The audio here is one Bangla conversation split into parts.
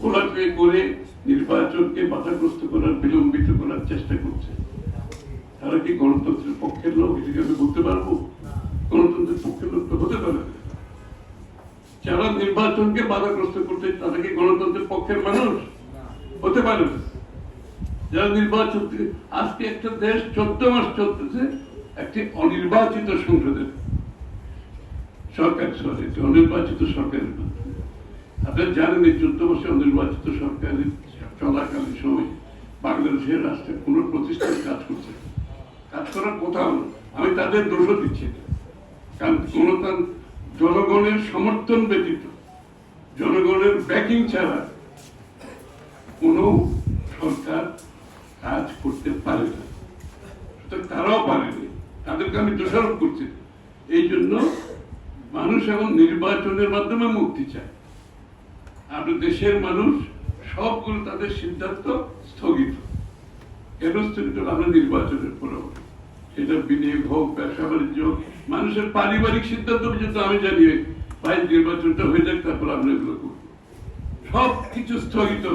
ঘোলাটে করে নির্বাচনকে বাধাগ্রস্ত করার, বিলম্বিত করার চেষ্টা করছে। তারা কি গণতন্ত্রের পক্ষের লোক? এটাকে আমি বলতে পারব? গণতন্ত্রের পক্ষের লোক তো হতে পারে। যারা নির্বাচনকে বাধাগ্রস্ত করছে, তারা কি গণতন্ত্রের পক্ষের মানুষ? হতে পারে। যারা নির্বাচন আজকে একটা দেশ চোদ্দ মাস চলতেছে, একটি অনির্বাচিত সংসদের। সরকার, সরি অনির্বাচিত সরকারের মাধ্যমে আপনারা জানেন এই চোদ্দ বছর অনির্বাচিত সরকারের চলাকালীন সময় বাংলাদেশের রাষ্ট্রে কোনো প্রতিষ্ঠান কাজ করছে। কাজ করার কোথাও। আমি তাদের দোষও দিচ্ছি কারণ জনগণের সমর্থন ব্যতীত, জনগণের ব্যাকিং ছাড়া কোনো সরকার কাজ করতে পারে না। তারাও পারেনি তাদেরকে আমি দোষারোপ করছি এই জন্য মানুষ এখন নির্বাচনের মাধ্যমে মুক্তি চায়। আপনার দেশের মানুষ সবগুলো তাদের সিদ্ধান্ত স্থগিত। কেন স্থগিত? আমরা নির্বাচনের পরবর্তী সেটা বিনিয়োগ হোক ব্যবসা বাণিজ্য হোক, মানুষের পারিবারিক সিদ্ধান্ত পর্যন্ত আমি জানি ভাই নির্বাচনটা হয়ে যাক তারপর আমরা এগুলো করব। সব কিছু স্থগিত।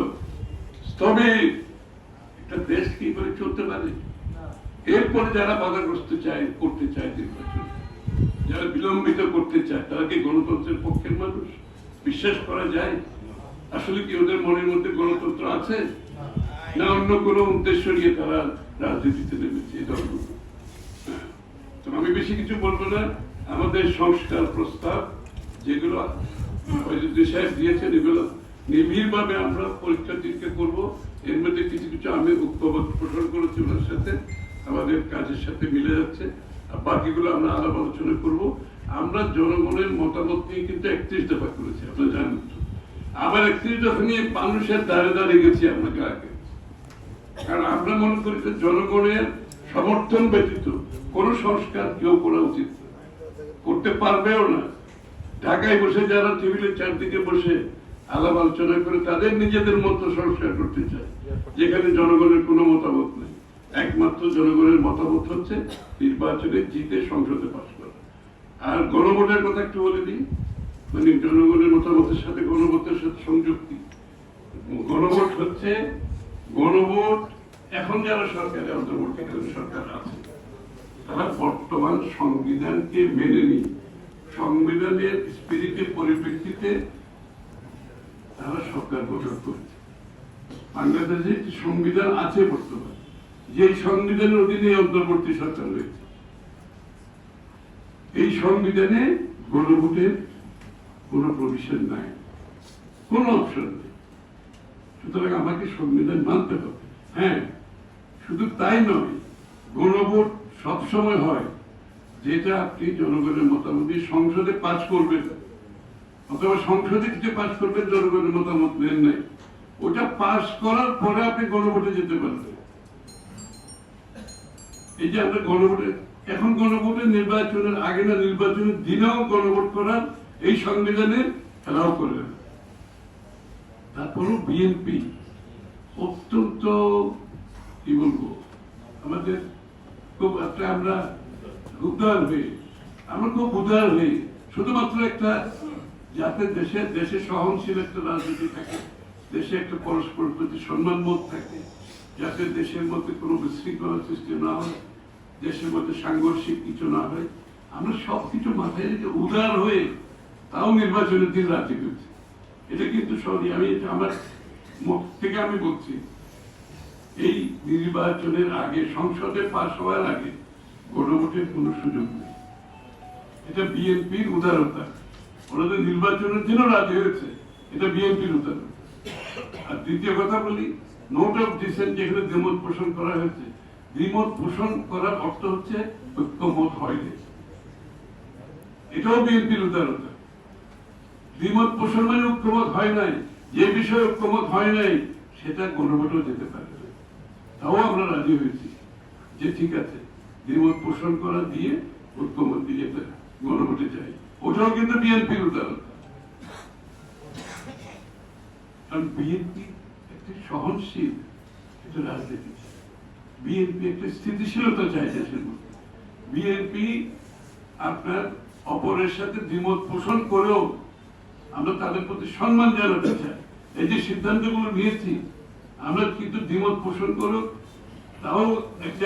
স্থবির একটা দেশ কি করে চলতে পারে? এরপরে যারা বাধাগ্রস্ত চায় করতে চায় নির্বাচন। যারা বিলম্বিত করতে চায় তারা কি গণতন্ত্রের পক্ষের মানুষ? বিশ্বাস করা যায়? আসলে কি ওদের মনের মধ্যে গণতন্ত্র আছে? না অন্য কোনো উদ্দেশ্য নিয়ে তারা রাজনীতিতে নেমেছে? আমি বেশি কিছু বলব না। আমাদের সংস্কার প্রস্তাব যেগুলো দিয়েছেন, এগুলো নিবিড় ভাবে আমরা পরীক্ষা এর মধ্যে কিছু কিছু আমি পোষণ করেছি ওনার সাথে। আমাদের কাজের সাথে মিলে যাচ্ছে। আর বাকিগুলো আমরা আলাপ আলোচনা করব। আমরা জনগণের মতামত নিয়ে কিন্তু একত্রিশ দফা করেছি। আপনারা জানেন। আবার দফা মানুষের দ্বারে দ্বারে গেছি আপনাকে আগে। কারণ আমরা মনে করি যে জনগণের সমর্থন ব্যতীত কোন সংস্কার কেউ করা উচিত করতে পারবেও না। ঢাকায় বসে যারা টেবিলের চারদিকে বসে আলাপ আলোচনা করে, তাদের নিজেদের মতো সংস্কার করতে চায়। যেখানে জনগণের কোনো মতামত নেই। একমাত্র জনগণের মতামত হচ্ছে, নির্বাচনে জিতে সংসদে পাশ করা। আর গণভোটের কথা একটু বলে দিই। মানে জনগণের মতামতের সাথে গণভোটের সাথে সংযুক্তি। গণভোট হচ্ছে, গণভোট, এখন যারা সরকারে অন্তর্বর্তীকালীন সরকার আছে, তারা বর্তমান সংবিধানকে মেনে নিয়ে, সংবিধানের স্পিরিটের পরিপ্রেক্ষিতে তারা সরকার গঠন করেছে। বাংলাদেশে সংবিধান আছে বর্তমান যে সংবিধানের অধীনে অন্তর্বর্তী সরকার রয়েছে। এই সংবিধানে গণভোটের কোনো প্রভিশন নাই। কোনো অপশন নেই। সুতরাং আমাকে সংবিধান মানতে হবে। হ্যাঁ শুধু তাই নয়, গণভোট সবসময় হয়, যেটা আপনি জনগণের মতামত দিয়ে সংসদে পাস করবেন। অথবা সংসদে কিছু পাস করবেন, জনগণের মতামত নেন নাই। ওটা পাস করার পরে আপনি গণভোটে যেতে পারবেন। এই যে আমরা গণভোটে, এখন গণভোটের নির্বাচনের আগে না নির্বাচনের দিনেও গণভোট করার এই সংবিধানে খেলাও করে তারপরও বিএনপি অত্যন্ত, কি বলব, আমাদের খুব একটা আমরা উদার হয়ে, আমরা খুব উদার হয়ে, শুধুমাত্র একটা যাতে দেশে দেশে সহনশীল একটা রাজনীতি থাকে, দেশে একটা পরস্পর প্রতি সম্মানবোধ থাকে, যাতে দেশের মধ্যে কোনো বিশৃঙ্খলার সৃষ্টি না হয়, দেশের মধ্যে সাংঘর্ষিক কিছু না হয়, আমরা সব কিছু মাথায় রেখে উদার হয়ে তাও নির্বাচনের দিন রাজি করছি। এটা কিন্তু সরি আমি এটা আমার মুখ থেকে আমি বলছি। এই নির্বাচনের আগে, সংসদে পাশ হওয়ার আগে গণভোটের কোনো সুযোগ নেই। এটা বিএনপির উদারতা। ওনাদের নির্বাচনের জন্য রাজি হয়েছে। এটা বিএনপির উদারতা। আর দ্বিতীয় কথা বলি নোট অফ ডিসেন্ট যেখানে দ্বিমত পোষণ করা হয়েছে, দ্বিমত পোষণ করার অর্থ হচ্ছে ঐক্যমত হয়নি এটাও বিএনপির উদারতা। দ্বিমত মানে ঐক্যমত হয় নাই, যে বিষয়ে ঐক্যমত হয় নাই, সেটা গণভোটেও যেতে পারে। তাও আমরা রাজি হয়েছি যে ঠিক আছে দ্বিমত পোষণ করা দিয়ে ঐক্যমত দিয়ে গণভোটে যাই। ওটাও কিন্তু বিএনপির উদারতা কারণ বিএনপি একটি সহনশীল একটা রাজনীতি। বিএনপি একটা স্থিতিশীলতা চায় দেশের মধ্যে। বিএনপি আপনার অপরের সাথে দ্বিমত পোষণ করেও আমরা তাদের প্রতি সম্মান জানাতে চাই। এই যে সিদ্ধান্তগুলো নিয়েছি, আমরা কিন্তু দ্বিমত পোষণ করুক, তাও একটা